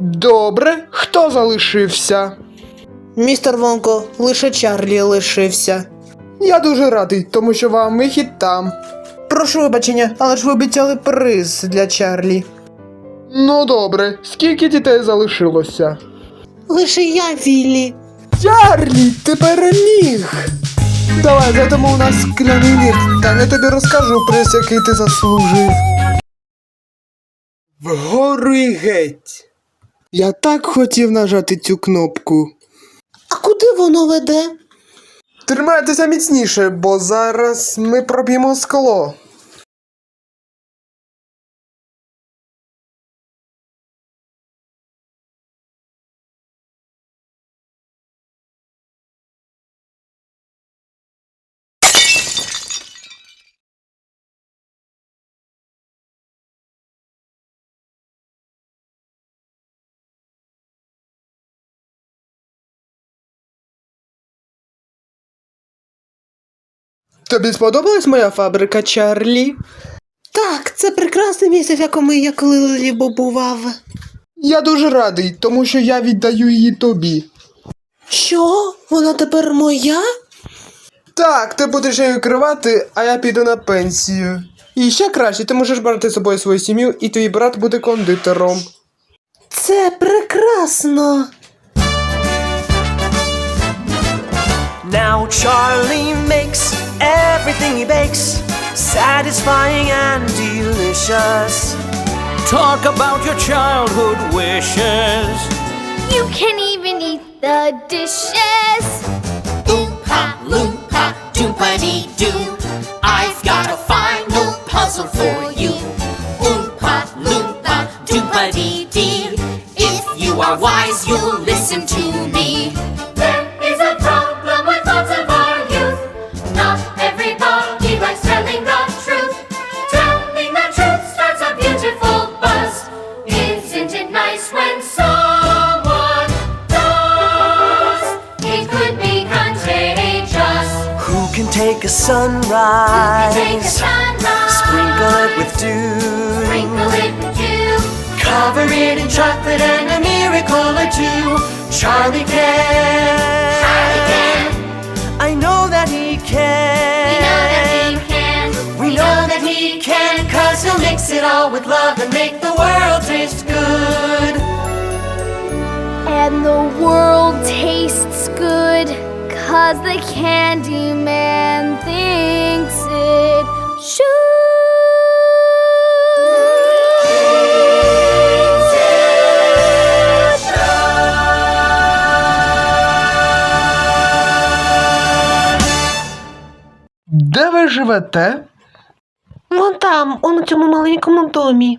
Добре, хто залишився? Містер Вонко, лише Чарлі лишився. Я дуже радий, тому що вам вихід там. Прошу вибачення, але ж ви обіцяли приз для Чарлі. Ну добре, скільки дітей залишилося? Лише я, Віллі. Чарлі, ти переміг! Давай, зайдемо у нас скляний ліфт, та я тобі розкажу приз, який ти заслужив. Вгору і геть. Я так хотів нажати цю кнопку. А куди воно веде? Тримайтеся міцніше, бо зараз ми проб'ємо скло. Тобі сподобалась моя фабрика, Чарлі? Так, це прекрасне місце, в якому я коли-либо бував. Я дуже радий, тому що я віддаю її тобі. Що? Вона тепер моя? Так, ти будеш її керувати, а я піду на пенсію. І ще краще, ти можеш брати з собою свою сім'ю, і твій брат буде кондитером. Це прекрасно. Now Charlie makes everything he bakes satisfying and delicious. Talk about your childhood wishes. You can even eat the dishes. Oompa loompa doompa dee doo. I've got a final puzzle for you. Oompa loompa doompa dee dee. If you are wise, you'll listen to me. Can take a Take a sunrise? sunrise. Sprinkle it with dew. Sprinkle it with dew. Cover it in chocolate and a miracle or two. Charlie can. Charlie can. I know that he can. We know that he can. We know that he can, cause he'll mix it all with love and make the world taste good. And the world tastes good cause the candy man thinks it Де ви живете? Вон там, он у цьому маленькому домі.